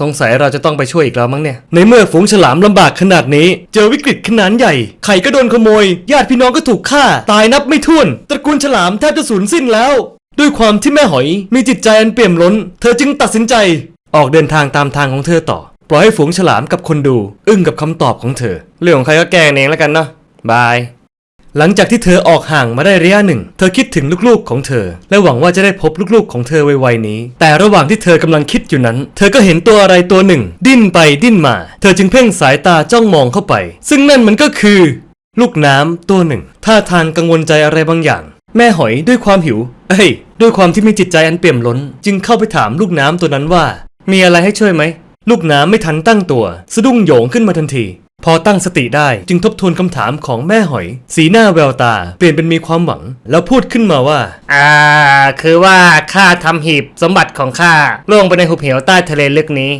สงสัยเราจะต้องไปช่วยอีกแล้วมั้งเนี่ย ในเมื่อฝูงฉลามลำบากขนาดนี้ เจอวิกฤตขนาดใหญ่ ไข่ก็โดนขโมย ญาติพี่น้องก็ถูกฆ่า ตายนับไม่ถ้วน ตระกูลฉลามแทบจะสูญสิ้นแล้ว ด้วยความที่แม่หอยมีจิตใจอันเปี่ยมล้น เธอจึงตัดสินใจ ออกเดินทางตามทางของเธอต่อ ปล่อยให้ฝูงฉลามกับคนดู อึ้งกับคำตอบของเธอ เรื่องของใครก็แกงเองแล้วกันเนาะบาย หลังจากที่เธอออกห่างมาได้ระยะหนึ่ง เธอคิดถึงลูกๆของเธอ และหวังว่าจะได้พบลูกๆของเธอไวๆนี้ แต่ระหว่างที่เธอกำลังคิดอยู่นั้น เธอก็เห็นตัวอะไรตัวหนึ่ง ดิ้นไปดิ้นมา เธอจึงเพ่งสายตาจ้องมองเข้าไป ซึ่งนั่นมันก็คือ ลูกน้ำตัวหนึ่งท่าทางกังวลใจอะไรบางอย่าง แม่หอยด้วยความหิว เอ้ย ด้วยความที่มีจิตใจอันเปี่ยมล้น จึงเข้าไปถามลูกน้ำตัวนั้นว่า มีอะไรให้ช่วยไหมลูกน้ำไม่ทันตั้งตัว สะดุ้งโหยงขึ้นมาทันที พอตั้งสติได้จึงทบทวนคำถามของแม่หอย สีหน้าแววตา เปลี่ยนเป็นมีความหวัง แล้วพูดขึ้นมาว่า อ่า คือว่าข้าทำหีบสมบัติของข้าล่วงไปในหุบเหวใต้ทะเลลึกนี้